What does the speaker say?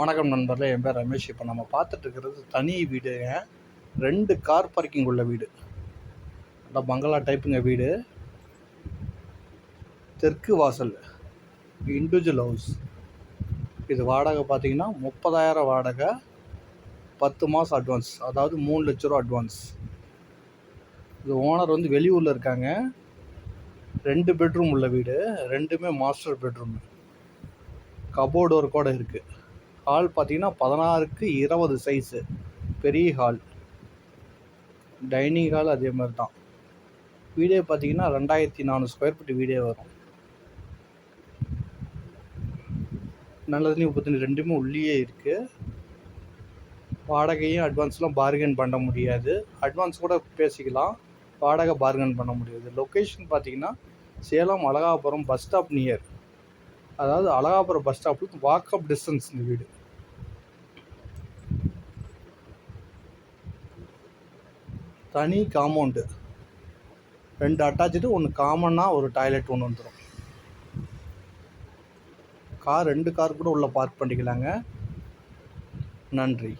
வணக்கம் நண்பர்களே என் பேர் ரமேஷ். இப்போ நம்ம பார்த்துட்டு இருக்கிறது தனி வீடுங்க. ரெண்டு கார் பார்க்கிங் உள்ள வீடு. நல்லா பங்களா டைப்புங்க வீடு. தெற்கு வாசல். இண்டிவிஜுவல் ஹவுஸ் இது வாடகை பார்த்தீங்கன்னா முப்பதாயிரம் வாடகை பத்து மாதம் அட்வான்ஸ் அதாவது மூணு லட்ச ரூபா அட்வான்ஸ் இது ஓனர் வந்து வெளியூரில் இருக்காங்க. ரெண்டு பெட்ரூம் உள்ள வீடு. ரெண்டுமே மாஸ்டர் பெட்ரூம் கபோர்டு ஒர்க்கோட இருக்குது ஹால் பார்த்தீங்கன்னா பதினாறுக்கு இருபது சைஸு பெரிய ஹால் டைனிங் ஹால் அதே மாதிரி தான். வீடே பார்த்தீங்கன்னா ரெண்டாயிரத்தி நானூறு ஸ்கொயர் ஃபீட் வீடே வரும். நல்லதுலேயும் முப்பத்தஞ்சு ரெண்டுமே உள்ளேயே இருக்குது வாடகையும் அட்வான்ஸ்லாம் பார்கென் பண்ண முடியாது. அட்வான்ஸ் கூட பேசிக்கலாம். வாடகை பார்கன் பண்ண முடியாது. லொக்கேஷன் பார்த்தீங்கன்னா Salem Alagapuram bus stop near அதாவது அழகாபுரம் பஸ் ஸ்டாப்புக்கு வாக்கப் டிஸ்டன்ஸ் இந்த வீடு. தனி காம்பவுண்டு ரெண்டு அட்டாச்சு ஒன்று காமனாக ஒரு டாய்லெட் ஒன்று வந்துடும் கார் ரெண்டு கார் கூட உள்ளே பார்க் பண்ணிக்கலாங்க. நன்றி.